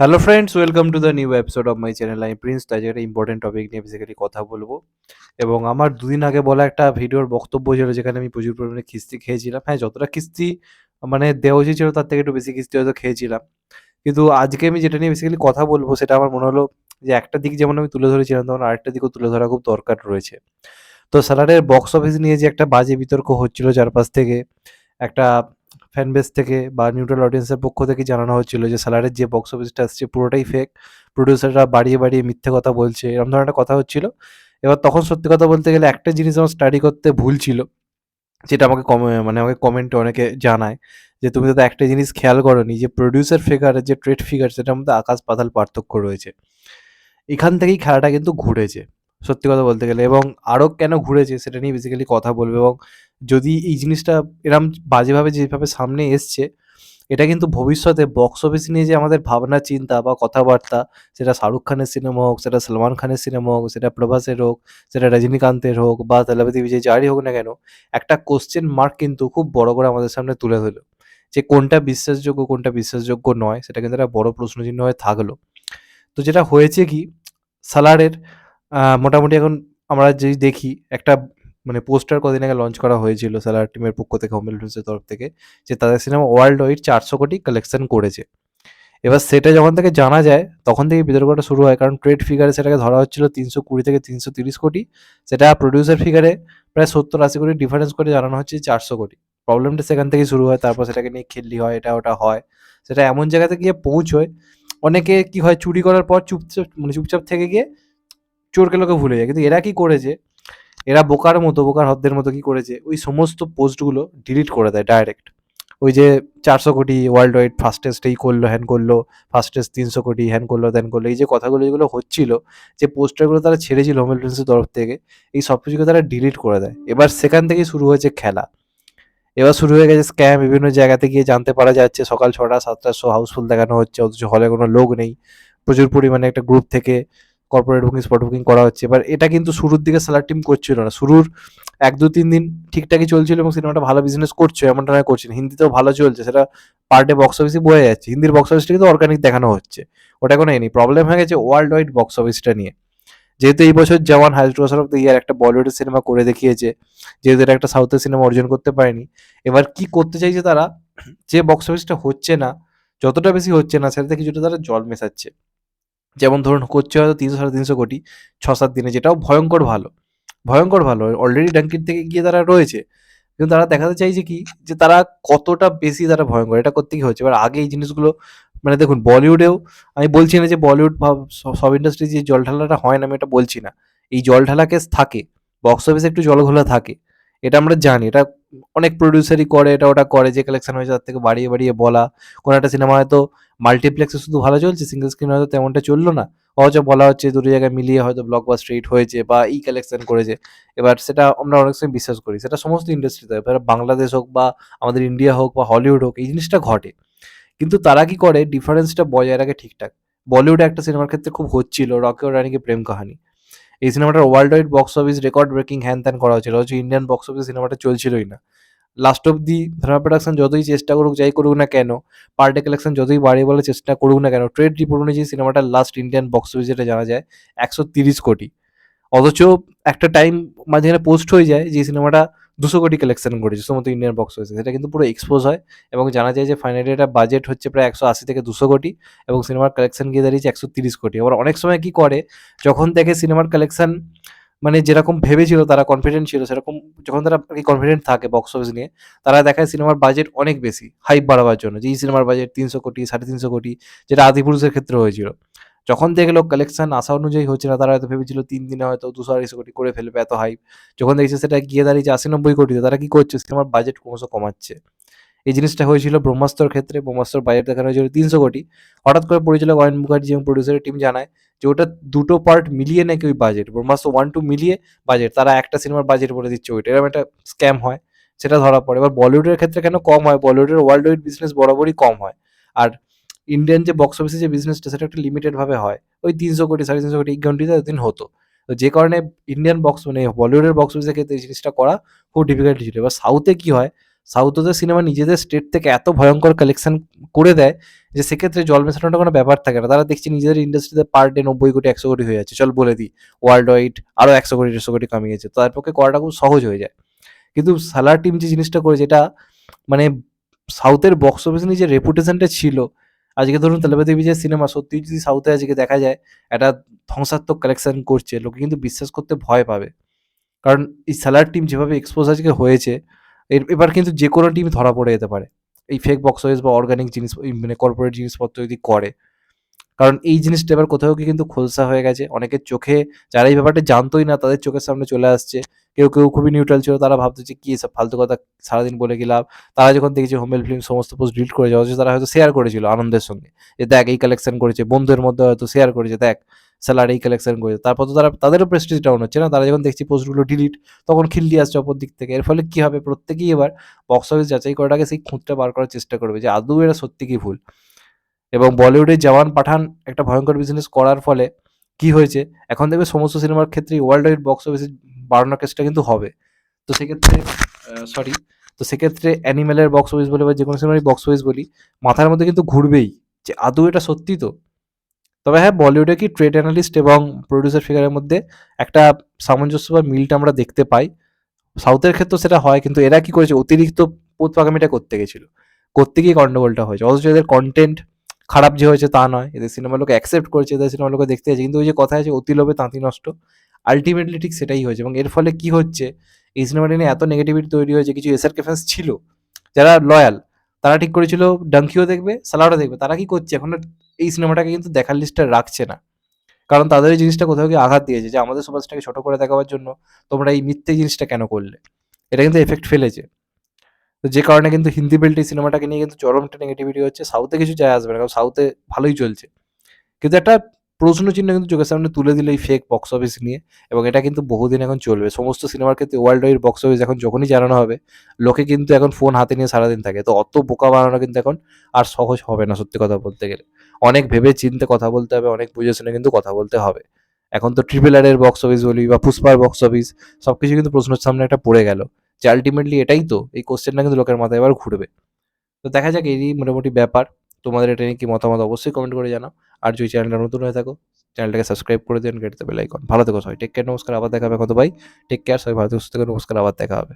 Hello friends welcome to the new episode of my channel আমি Prince তাই একটা important topic নিয়ে basically কথা বলব। এবং আমার দুদিন আগে বলা একটা ভিডিওর বক্তব্য ছিল, যেখানে আমি প্রচুর পরিমাণে কিস্তি খেয়েছিলাম। হ্যাঁ যতটা কিস্তি মানে দেওয়া উচিত ছিল, তার থেকে একটু বেশি কিস্তি হয়তো খেয়েছিলাম। কিন্তু আজকে আমি যেটা নিয়ে বেসিক্যালি কথা বলব, সেটা আমার মনে হলো যে একটা দিক যেমন আমি তুলে ধরেছিলাম, তেমন আরেকটা দিকও তুলে ধরা খুব দরকার রয়েছে। তো স্যালারের বক্স অফিস নিয়ে যে একটা বাজে বিতর্ক হচ্ছিল চারপাশ থেকে, একটা ফ্যান বেস থেকে বা নিউট্রাল অডিয়েন্সের পক্ষ থেকে জানানো হচ্ছিল যে স্যালারের যে বক্স অফিসটা আসছে পুরোটাই ফেক প্রডিউসাররা বাড়িয়ে বাড়িয়ে মিথ্যে কথা বলছে, এরকম ধরনের কথা হচ্ছিল। এবার তখন সত্যি কথা বলতে গেলে একটা জিনিস আমার স্টাডি করতে ভুল ছিল, যেটা আমাকে কমে মানে আমাকে কমেন্টে অনেকে জানায় যে তুমি তো একটা জিনিস খেয়াল করনি যে প্রডিউসার ফিগার যে ট্রেড ফিগার সেটার মধ্যে আকাশ পাতাল পার্থক্য রয়েছে। এখান থেকেই খেলাটা কিন্তু ঘুরেছে। সত্যি কথা বলতে গেলে। এবং আরও কেন ঘুরেছে সেটা নিয়ে বেসিক্যালি কথা বলব এবং যদি এই জিনিসটা এরম বাজেভাবে যেভাবে সামনে এসছে, এটা কিন্তু ভবিষ্যতে বক্স অফিস নিয়ে যে আমাদের ভাবনা, চিন্তা বা কথাবার্তা, সেটা শাহরুখ খানের সিনেমা হোক, সেটা সলমান খানের সিনেমা হোক, সেটা প্রভাসের হোক, সেটা রজনীকান্তের হোক বা তলাপতি বিজয় যারই হোক না কেন, একটা কোশ্চেন মার্ক কিন্তু খুব বড় করে আমাদের সামনে তুলে ধরলো। যে কোনটা বিশ্বাসযোগ্য কোনটা বিশ্বাসযোগ্য নয়, সেটা কিন্তু একটা বড় প্রশ্নচিহ্ন হয়ে থাকল। তো যেটা হয়েছে কি, সালারের মোটামুটি এখন আমরা যদি দেখি, একটা মানে পোস্টার কদিন আগে লঞ্চ করা হয়েছিল সালার টিমের পক্ষ থেকে হোম ফিল্মসের তরফ থেকে, যে তাদের সিনেমা ওয়ার্ল্ড ওয়াইড চারশো কোটি কালেকশন করেছে। এবার সেটা যখন থেকে জানা যায়, তখন থেকে বিতর্কটা শুরু হয়। কারণ ট্রেড ফিগারে সেটাকে ধরা হচ্ছিল তিনশো কুড়ি থেকে তিনশো তিরিশ কোটি। সেটা প্রডিউসার ফিগারে প্রায় সত্তর আশি কোটি ডিফারেন্স করে জানানো হচ্ছে চারশো কোটি। প্রবলেমটা সেখান থেকেই শুরু হয়। তারপর সেটাকে নিয়ে খেললি হয়, এটা ওটা হয়। সেটা এমন জায়গাতে গিয়ে পৌঁছয়। অনেকে কি হয়, চুরি করার পর চুপচাপ মানে চুপচাপ থেকে গিয়ে চোরকে লোকে ভুলে যায়। কিন্তু এরা কি করেছে? এরা বোকার মতো, বোকার হদ্দের মতো কি করেছে? ওই সমস্ত পোস্টগুলো ডিলিট করে দেয় ডাইরেক্ট ওই যে চারশো কোটি ওয়ার্ল্ড ওয়াইড ফাস্টেস্ট এই করল হ্যান করল ফাস্টেস্ট তিনশো কোটি হ্যান করল ত্যান করল, এই যে কথাগুলো যেগুলো হচ্ছিল, যে পোস্টারগুলো তারা ছেড়েছিল হোম এলফেন্সের তরফ থেকে, এই সব কিছুকে তারা ডিলিট করে দেয়। এবার সেখান থেকেই শুরু হয়েছে খেলা। এবার শুরু হয়ে গেছে স্ক্যাম বিভিন্ন জায়গাতে গিয়ে জানতে পারা যাচ্ছে, সকাল ছটা, সাতটার শো হাউসফুল দেখানো হচ্ছে, অথচ হলে কোনো লোক নেই। প্রচুর পরিমাণে একটা গ্রুপ থেকে কর্পোরেট বুকিং স্পট বুকিং করা হচ্ছে। এবার এটা কিন্তু শুরুর দিকে সেলার টিম করছিল না। শুরুর এক, দু, তিন দিন ঠিকঠাকই চলছিল এবং সিনেমাটা ভালো বিজনেস করছে, এমনটা না করছে হিন্দিতেও ভালো চলছে। সেটা পার ডে বক্স অফিসে বোঝা যাচ্ছে। হিন্দির বক্স অফিসটা কিন্তু অর্গানিক দেখানো হচ্ছে। ওটা কোনো এনি প্রবলেম হয়ে গেছে ওয়ার্ল্ড ওয়াইড বক্স অফিসটা নিয়ে। যেহেতু এই বছর Jawan heist of the year একটা বলিউডের সিনেমা করে দেখিয়েছে, যেহেতু এটা একটা সাউথের সিনেমা অর্জন করতে পারেনি, এবার কি করতে চাইছে তারা? যে বক্স অফিসটা হচ্ছে না, যতটা বেশি হচ্ছে না, সেটাতে কিছুটা তারা জল মেশাচ্ছে। যেমন ধরুন করছে হয়তো তিনশো সাড়ে তিনশো কোটি ছ সাত দিনে, যেটাও ভয়ঙ্কর ভালো ভয়ঙ্কর ভালো। অলরেডি ডাঙ্কির থেকে গিয়ে তারা রয়েছে। কিন্তু তারা দেখাতে চাইছে কি, যে তারা কতটা বেশি তারা ভয়ঙ্কর, এটা করতে কি হচ্ছে? এবার আগে এই জিনিসগুলো মানে দেখুন, বলিউডেও আমি বলছি না যে বলিউড সব ইন্ডাস্ট্রি যে জল ঢালাটা হয় না, আমি এটা বলছি না। এই জল ঢালা কেস থাকে বক্স অফিসে একটু জলঘোলা থাকে, এটা আমরা জানি। এটা অনেক প্রডিউসারই করে, এটা ওটা করে, যে কালেকশন হয়েছে তার থেকে বাড়িয়ে বাড়িয়ে বলা। কোনো একটা সিনেমা হয়তো মাল্টিপ্লেক্সে শুধু ভালো চলছে সিঙ্গেল স্ক্রিন হয়তো তেমনটা চলল না। অথচ বলা হচ্ছে দুটো জায়গায় মিলিয়ে হয়তো ব্লক বা স্ট্রিট হয়েছে বা ই কালেকশন করেছে। এবার সেটা আমরা অনেক সময় বিশ্বাস করি, সেটা সমস্ত ইন্ডাস্ট্রিতে এবার বাংলাদেশ হোক বা আমাদের ইন্ডিয়া হোক বা হলিউড হোক, এই জিনিসটা ঘটে। কিন্তু তারা কি করে? ডিফারেন্সটা বজায় রাখে ঠিকঠাক। বলিউডে একটা সিনেমার ক্ষেত্রে খুব হচ্ছিল রকি ও রানীকে প্রেম কাহানি। এই সিনেমাটার world wide box office record breaking হ্যান ত্যান করা হয়েছিল। অথচ ইন্ডিয়ান বক্স অফিস সিনেমাটা চলছিলই না। Last of the Dharma production যতই চেষ্টা করুক, যাই করুক না কেন পার কালেকশন যতই বাড়িয়ে বলে চেষ্টা করুক না কেন ট্রেড রিপোর্ট অনুযায়ী সিনেমাটার লাস্ট ইন্ডিয়ান বক্স অফিস যেটা জানা যায়, একশো তিরিশ কোটি। অথচ একটা টাইম মাঝখানে পোস্ট হয়ে যায় যে সিনেমাটা দুশো কোটি কালেকশন করেছে সমস্ত ইন্ডিয়ান বক্স অফিসে সেটা কিন্তু পুরো এক্সপোজ হয় এবং জানা যায় যে ফাইনালি এটা বাজেট হচ্ছে প্রায় একশো আশি থেকে দুশো কোটি এবং সিনেমার কালেকশন গিয়ে দাঁড়িয়েছে একশো তিরিশ কোটি। আবার অনেক সময় কি করে, যখন দেখে সিনেমার কালেকশন মানে যেরকম ভেবেছিল তারা কনফিডেন্ট ছিল, সেরকম যখন তারা কনফিডেন্ট থাকে বক্স অফিস নিয়ে, তারা দেখায় সিনেমার বাজেট অনেক বেশি হাইপ বাড়াবার জন্য। যে এই সিনেমার বাজেট তিনশো কোটি, সাড়ে তিনশো কোটি, যেটা আদিপুরুষের ক্ষেত্রে হয়েছিল। যখন দেখল কালেকশন আশা অনুযায়ী হচ্ছে না, তারা হয়তো ভেবেছিল তিন দিনে হয়তো দুশো আড়াইশো কোটি করে ফেলবে এত হাইপ যখন দেখছে সেটা গিয়ে দাঁড়িয়েছে আশি নব্বই কোটিতে, তারা কি করছে? সিনেমার বাজেট ক্রমশ কমাচ্ছে। এই জিনিসটা হয়েছিল ব্রহ্মাস্ত্রর ক্ষেত্রে, ব্রহ্মাস্ত্র বাজেট দেখানো হয়েছিল তিনশো কোটি। হঠাৎ করে পরিচালক অয়ন মুখার্জি এবং প্রডিউসারের টিম জানায় যে ওটা দুটো পার্ট মিলিয়ে নাকি ওই বাজেট ব্রহ্মাস্ত্র ওয়ান টু মিলিয়ে বাজেট তারা একটা সিনেমার বাজেট বলে দিচ্ছে ওইটা। এরকম একটা স্ক্যাম হয়, সেটা ধরা পড়ে। এবার বলিউডের ক্ষেত্রে কেন কম হয়? বলিউডের ওয়ার্ল্ড ওয়াইড বিজনেস বরাবরই কম হয়। আর ইন্ডিয়ান যে বক্স অফিসে যে বিজনেসটা সেটা একটা লিমিটেডভাবে হয়। ওই তিনশো কোটি, সাড়ে তিনশো কোটি, এই ঘন্টিতে এতদিন হতো। তো যে কারণে ইন্ডিয়ান বক্স মানে বলিউডের বক্স অফিসের ক্ষেত্রে এই জিনিসটা করা খুব ডিফিকাল্ট ছিল। এবার সাউথে কি হয়? সাউথ সিনেমা নিজেদের স্টেট থেকে এত ভয়ঙ্কর কালেকশন করে দেয় যে সেক্ষেত্রে জল মেশানোটা কোনো ব্যাপার থাকে না। তারা দেখছি নিজেদের ইন্ডাস্ট্রিতে পার ডে নব্বই কোটি, একশো কোটি হয়ে যাচ্ছে। চল বলে দিই ওয়ার্ল্ড ওয়াইড আরও একশো কোটি, দেড়শো কোটি কামিয়েছে তার পক্ষে করাটা খুব সহজ হয়ে যায়। কিন্তু সালার টিম যে জিনিসটা করে যেটা মানে সাউথের বক্স অফিসে যে রেপুটেশনটা ছিল। আজকে ধরুন তেলাপতি বিজয় সিনেমা সত্যি যদি সাউথে আজকে দেখা যায়, একটা ধ্বংসাত্মক কালেকশন করছে, লোকে কিন্তু বিশ্বাস করতে ভয় পাবে। কারণ এই স্যালার টিম যেভাবে এক্সপোজ আজকে হয়েছে এবার কিন্তু যে কোনো টিম ধরা পড়ে যেতে পারে। এই ফেক বক্স অফিস বা অর্গানিক জিনিস মানে কর্পোরেট জিনিসপত্র যদি করে, কারণ এই জিনিসটা এবার কোথাও কি কিন্তু খোলসা হয়ে গেছে। অনেকের চোখে, যারা এই ব্যাপারটা জানতোই না, তাদের চোখের সামনে চলে আসছে। কেউ কেউ খুবই নিউট্রাল ছিল, তারা ভাবতো যে কী সব ফালতু কথা সারাদিন বলে গেলাম। তারা যখন দেখেছে হোমেল ফিল্ম সমস্ত পোস্ট ডিলিট করে যাওয়া তারা হয়তো শেয়ার করেছিল আনন্দের সঙ্গে। যে দেখ এই কালেকশন করেছে, বন্ধুদের মধ্যে হয়তো শেয়ার করেছে, দেখ। স্যালার কালেকশন করেছে তারপর তো তারা, তাদেরও প্রেস্টিজ ডাউন হচ্ছে না। তারা যখন দেখছি পোস্টগুলো ডিলিট তখন খিল্লি আসছে অপর দিক থেকে। এর ফলে কী হবে? প্রত্যেকেই এবার বক্স অফিস যাচাই করাটাকে সেই খুঁতটা বার করার চেষ্টা করবে যে, আদৌ এটা সত্যি কি ভুল? এবং বলিউডে জওয়ান পাঠান একটা ভয়ঙ্কর বিজনেস করার ফলে কি হয়েছে? এখন দেখবে সমস্ত সিনেমার ক্ষেত্রেই ওয়ার্ল্ড ওয়াইড বক্স অফিসে বাড়ানোর কেসটা কিন্তু হবে। তো সেক্ষেত্রে সরি তো সেক্ষেত্রে অ্যানিমেলের বক্স অফিস বলি বা যে কোনো সিনেমারই বক্স অফিস বলি, মাথার মধ্যে কিন্তু ঘুরবেই যে, আদৌ এটা সত্যি তো? তবে হ্যাঁ বলিউডে কি ট্রেড অ্যানালিস্ট এবং প্রডিউসার ফিগারের মধ্যে একটা সামঞ্জস্য বা মিলটা আমরা দেখতে পাই? সাউথের ক্ষেত্রে সেটা হয়, কিন্তু এরা কি করেছে? অতিরিক্ত পোত পাকামিটা করতে গেছিল। করতে গিয়ে গন্ডগোলটা হয়েছে। অথচ এদের কন্টেন্ট খারাপ যে হয়েছে তা নয়। এদের সিনেমা লোকে অ্যাকসেপ্ট করেছে, এদের সিনেমা লোকে দেখতে যাচ্ছে কিন্তু ওই যে কথা আছে, অতি লোভে তাঁতি নষ্ট আলটিমেটলি ঠিক সেটাই হয়েছে। এবং এর ফলে কি হচ্ছে? এই সিনেমাটি নিয়ে এত নেগেটিভিটি তৈরি হয়েছে, কিছু এসআর ফ্যান্স ছিল, যারা লয়াল তারা ঠিক করেছিল ডাঙ্কিও দেখবে সালাডও দেখবে। তারা কি করছে? এখন এই সিনেমাটাকে কিন্তু দেখার লিস্টটা রাখছে না। কারণ তাদের এই জিনিসটা কোথাও গিয়ে আঘাত দিয়েছে যে, আমাদের সুপারস্টারকে ছোট করে দেখাবার জন্য তোমরা এই মিথ্যে জিনিসটা কেন করলে? এটা কিন্তু এফেক্ট ফেলেছে। তো যে কারণে কিন্তু হিন্দি বেল্ট এই সিনেমাটাকে নিয়ে কিন্তু চরমটা নেগেটিভিটি হচ্ছে। সাউথে কিছু যায় আসবে না, কারণ সাউথে ভালোই চলছে। কিন্তু একটা প্রশ্ন চিহ্ন কিন্তু চোখের সামনে তুলে দিল এই ফেক বক্স অফিস নিয়ে এবং এটা কিন্তু বহুদিন এখন চলবে। সমস্ত সিনেমার ক্ষেত্রে ওয়ার্ল্ড ওয়াইড বক্স অফিস এখন যখনই জানানো হবে, লোকে কিন্তু এখন ফোন হাতে নিয়ে সারাদিন থাকে। তো অত বোকা বানানো কিন্তু এখন আর সহজ হবে না সত্যি কথা বলতে গেলে। অনেক ভেবে চিনতে কথা বলতে হবে, অনেক বুঝে শুনে কিন্তু কথা বলতে হবে। এখন তো ট্রিপল আর এর বক্স অফিস বলি বা পুষ্পার বক্স অফিস সব কিছু কিন্তু প্রশ্নের সামনে একটা পড়ে গেল। যে আলটিমেটলি এটাই তো, এই কোশ্চেনটা কিন্তু লোকের মাথায় এবার ঘুরবে। তো দেখা যাক এই মোটামুটি ব্যাপার। তোমাদের এটা নিয়ে কি মতামত অবশ্যই কমেন্ট করে জানাও। আর যদি চ্যানেলটা নতুন হয়ে থাকো চ্যানেলটাকে সাবস্ক্রাইব করে দিন গেট দেবে লাইকন ভালো থেকো সবাই। টেক কেয়ার নমস্কার, আবার দেখা হবে কত ভাই। টেক কেয়ার সবাই ভালো থেকে, সুস্থ থেকে, নমস্কার, আবার দেখা হবে।